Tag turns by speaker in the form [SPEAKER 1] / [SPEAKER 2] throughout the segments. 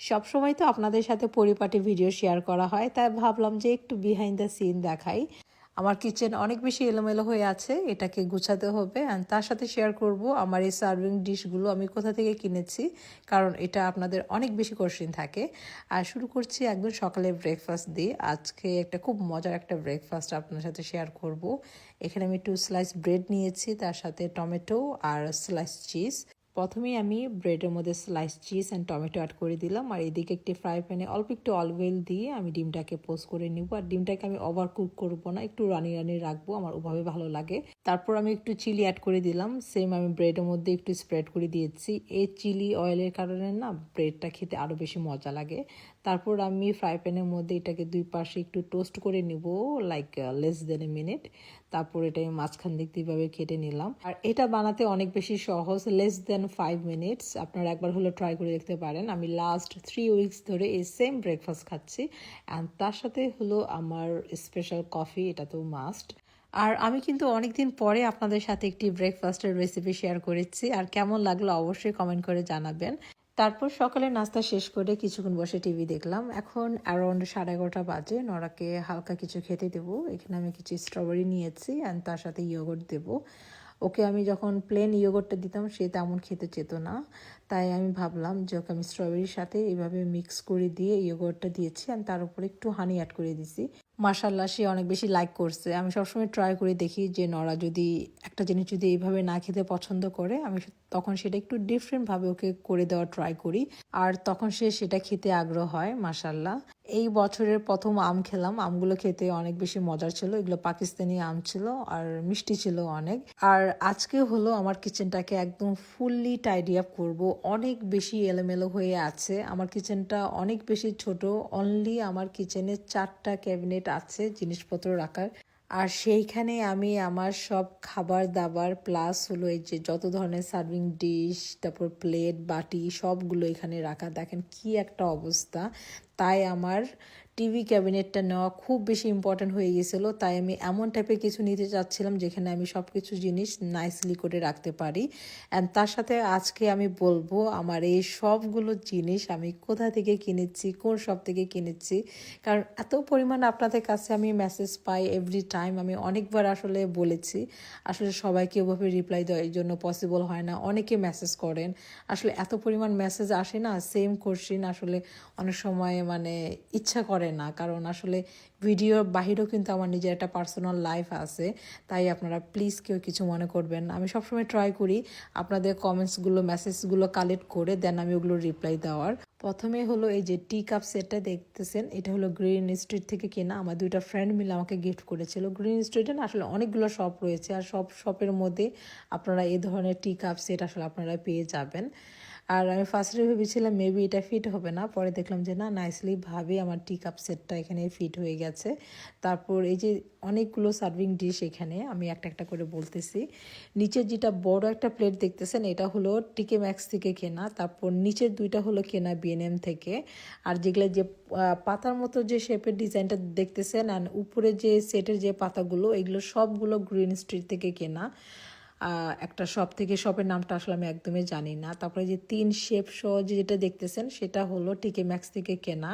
[SPEAKER 1] সবসময় তো আপনাদের সাথে পরিপাটি ভিডিও শেয়ার করা হয়, তাই ভাবলাম যে একটু বিহাইন্ড দ্য সিন দেখাই। আমার কিচেন অনেক বেশি এলোমেলো হয়ে আছে, এটাকে গুছাতে হবে অ্যান্ড তার সাথে শেয়ার করব আমার এই সার্ভিং ডিশগুলো আমি কোথা থেকে কিনেছি, কারণ এটা আপনাদের অনেক বেশি কোশ্চিন থাকে। আর শুরু করছি একদম সকালে ব্রেকফাস্ট দিয়ে। আজকে একটা খুব মজার একটা ব্রেকফাস্ট আপনার সাথে শেয়ার করব। এখানে আমি একটু স্লাইস ব্রেড নিয়েছি, তার সাথে টমেটো আর স্লাইস চিজ প্রথমেই আমি ব্রেডের মধ্যে slice cheese and tomato add করে দিলাম। আর এদিকে একটি ফ্রাই প্যানে অল্প একটু অয়েল দিয়ে আমি ডিমটাকে পোস্ট করে নিব। আর ডিমটাকে আমি ওভার কুক করব না, একটু রানি রানি রাখব, আমার ওভাবে ভালো লাগে। তারপর আমি একটু চিলি অ্যাড করে দিলাম। সেম আমি ব্রেডের মধ্যে একটু স্প্রেড করে দিয়েছি। এই চিলি অয়েলের কারণে না ব্রেডটা খেতে আরও বেশি মজা লাগে। তারপর আমি ফ্রাই প্যানের মধ্যে এটাকে দুই পাশে একটু টোস্ট করে নিব like less than a minute তারপর এটা আমি মাঝখান দিক দিয়েভাবে কেটে নিলাম। আর এটা বানাতে অনেক বেশি সহজ লেস দেন ফাইভ মিনিটস আপনারা একবার হলো ট্রাই করে দেখতে পারেন। আমি লাস্ট থ্রি উইকস ধরে এই সেম ব্রেকফাস্ট খাচ্ছি। অ্যান্ড তার সাথে হলো আমার স্পেশাল কফি এটা তো মাস্ট আর আমি কিন্তু অনেকদিন পরে আপনাদের সাথে একটি ব্রেকফাস্টের রেসিপি শেয়ার করেছি। আর কেমন লাগল অবশ্যই কমেন্ট করে জানাবেন। তারপর সকালে নাস্তা শেষ করে কিছুক্ষণ বসে টিভি দেখলাম। এখন অ্যারাউন্ড সাড়ে এগারোটা বাজে, নরাকে হালকা কিছু খেতে দেবো। এখানে আমি কিছু স্ট্রবেরি নিয়েছি অ্যান্ড তার সাথে ইয়োগট দেবো। ওকে আমি যখন প্লেন ইয়োগটটা দিতাম, সে তেমন খেতে চেত না। তাই আমি ভাবলাম যে, ওকে, আমি স্ট্রবেরির সাথে এইভাবে মিক্স করে দিয়ে ইয়োগর্টটা দিয়েছি আর তার উপরে একটু হানি অ্যাড করে দিছি। মার্শাল্লাহ সে অনেক বেশি লাইক করছে। আমি সবসময় ট্রাই করে দেখি যে, নরা যদি, একটা জিনিস যদি এইভাবে না খেতে পছন্দ করে, আমি তখন সেটা একটু ডিফারেন্টভাবে ওকে করে দেওয়ার ট্রাই করি। আর তখন সে সেটা খেতে আগ্রহ হয় মার্শাল্লাহ এই বছরের প্রথম আম খেলাম। আমগুলো খেতে অনেক বেশি মজার ছিল। এগুলো পাকিস্তানি আম ছিল আর মিষ্টি ছিল অনেক। আর আজকে হলো আমার কিচেনটাকে একদম ফুললি টাইডি আপ করব। অনেক বেশি এলোমেলো হয়ে আছে। আমার কিচেনটা অনেক বেশি ছোট। অনলি আমার কিচেনে চারটা ক্যাবিনেট আছে জিনিসপত্র রাখার। আর সেইখানে আমি আমার সব খাবার দাবার প্লাস হলো এই যে যত ধরনের সার্ভিং ডিশ তারপর প্লেট বাটি সবগুলো এখানে রাখা। দেখেন কি একটা অবস্থা। তাই আমার টিভি ক্যাবিনেটটা নেওয়া খুব বেশি ইম্পর্ট্যান্ট হয়ে গেছিল, তাই আমি এমন টাইপের কিছু নিতে চাচ্ছিলাম যেখানে আমি সব কিছু জিনিস নাইসলি করে রাখতে পারি। অ্যান্ড তার সাথে আজকে আমি বলব, আমার এই সবগুলো জিনিস আমি কোথা থেকে কিনেছি, কোন সব থেকে কিনেছি, কারণ এত পরিমাণ আপনাদের কাছে আমি মেসেজ পাই এভরি টাইম আমি অনেকবার আসলে বলেছি, আসলে সবাইকে ওভাবে রিপ্লাই দেওয়ার জন্য পসিবল হয় না, অনেকে মেসেজ করেন, আসলে এত পরিমাণ মেসেজ আসে না সেম কোশ্চিন আসলে অনেক সময় মানে ইচ্ছা করে না। কারণ আসলে ভিডিওর বাহিরেও কিন্তু আমার নিজের একটা পার্সোনাল লাইফ আছে। তাই আপনারা প্লিজ কেউ কিছু মনে করবেন আমি সবসময় ট্রাই করি আপনাদের কমেন্টসগুলো মেসেজগুলো কালেক্ট করে দেন আমি ওগুলো রিপ্লাই দেওয়ার। প্রথমে হলো এই যে টি কাপ সেটটা দেখতেছেন, এটা হলো গ্রিন স্ট্রিট থেকে কেনা। আমার দুইটা ফ্রেন্ড মিলে আমাকে গিফট করেছিল। গ্রিন স্ট্রিটে না আসলে অনেকগুলো শপ রয়েছে। আর সব শপের মধ্যে আপনারা এই ধরনের টি কাপ সেট আসলে আপনারা পেয়ে যাবেন। আর আমি ফার্স্টে ভেবেছিলাম মেবি এটা ফিট হবে না, পরে দেখলাম যে না নাইসলি ভাবে আমার টি কাপ সেটটা এখানে ফিট হয়ে গেছে। তারপর এই যে অনেকগুলো সার্ভিং ডিশ এখানে, আমি একটা একটা করে বলতেছি। নিচের যেটা বড় একটা প্লেট দেখতেছেন, এটা হলো টিকে ম্যাক্স থেকে কেনা, তারপর নিচের দুইটা হলো কেনা বিএনএম থেকে। আর যেগুলো যে পাতার মতো যে শেপের ডিজাইনটা দেখতেছেন আর উপরে যে সেটের যে পাতাগুলো, এগুলো সবগুলো গ্রিন স্ট্রিট থেকে কেনা। একটা শপ থেকে শপের নামটা আসলে আমি একদমই জানি না। তারপরে যে তিন শেপ সহ যেটা দেখতেছেন, সেটা হলো টিকে ম্যাক্স থেকে কেনা।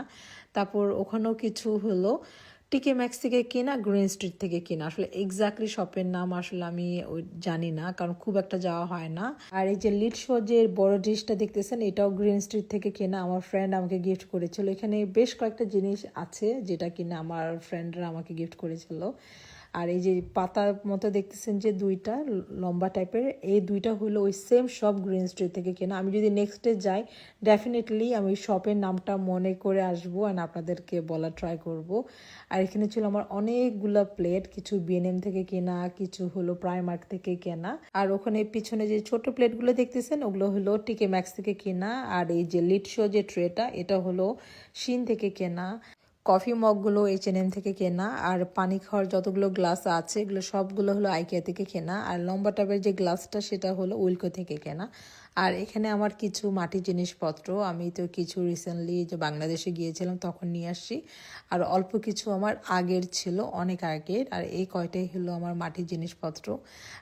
[SPEAKER 1] তারপর ওখানেও কিছু হলো টিকে ম্যাক্স থেকে কেনা গ্রিন স্ট্রিট থেকে কেনা। আসলে এক্স্যাক্টলি শপের নাম আসলে আমি জানি না, কারণ খুব একটা যাওয়া হয় না। আর এই যে লিড শো যে বড় ডিশটা দেখতেছেন, এটাও গ্রিন স্ট্রিট থেকে কেনা। আমার ফ্রেন্ড আমাকে গিফট করেছিল। এখানে বেশ কয়েকটা জিনিস আছে, যেটা কিনা আমার ফ্রেন্ডরা আমাকে গিফট করেছিল। আর এই যে পাতার মতো দেখতেছেন যে দুইটা লম্বা টাইপের এই দুইটা হলো ওই সেম সব গ্রিন স্ট্রিট থেকে কেনা। আমি যদি নেক্সট ডে যাই ডেফিনেটলি আমি শপের নামটা মনে করে আসব অ্যান্ড আপনাদেরকে বলা ট্রাই করব। আর এখানে ছিল আমার অনেকগুলো প্লেট কিছু বিএনএম থেকে কেনা, কিছু হলো প্রাইমার্ক থেকে কেনা। আর ওখানে পিছনে যে ছোট প্লেটগুলো দেখতেছেন, ওগুলো হলো টিকে ম্যাক্স থেকে কেনা। আর এই যে লিড শো যে ট্রেটা এটা হলো শিন থেকে কেনা। কফি মগগুলো এইচ এন এম থেকে কেনা, আর পানি খাওয়ার যতগুলো গ্লাস আছে, এগুলো সবগুলো হলো আইকিয়া থেকে কেনা, আর লম্বা টাবের যে গ্লাসটা সেটা হলো উইলকো থেকে কেনা। আর এখানে আমার কিছু মাটির জিনিসপত্র, আমি তো কিছু রিসেন্টলি যে বাংলাদেশে গিয়েছিলাম তখন নিয়ে আসছি। আর অল্প কিছু আমার আগের ছিল, অনেক আগের, আর এই কয়টাই হলো আমার মাটির জিনিসপত্র।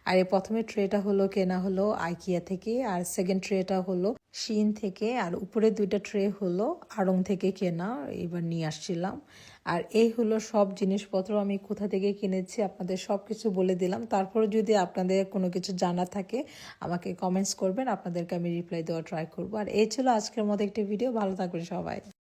[SPEAKER 1] আর এই প্রথমে ট্রেটা হলো কেনা হলো আইকিয়া থেকে, আর সেকেন্ড ট্রেটা হলো শিন থেকে, আর উপরে দুইটা ট্রে হলো আড়ং থেকে কেনা, এবার নিয়ে আসছিলাম। আর এই হলো সব জিনিসপত্র আমি কোথা থেকে কিনেছি, আপনাদের সব কিছু বলে দিলাম। তারপরে যদি আপনাদের কোনো কিছু জানা থাকে, আমাকে কমেন্টস করবেন, আপনাদেরকে আমি রিপ্লাই দেওয়া ট্রাই করব। আর এই ছিল আজকের মতো একটি ভিডিও ভালো থাকবেন সবাই।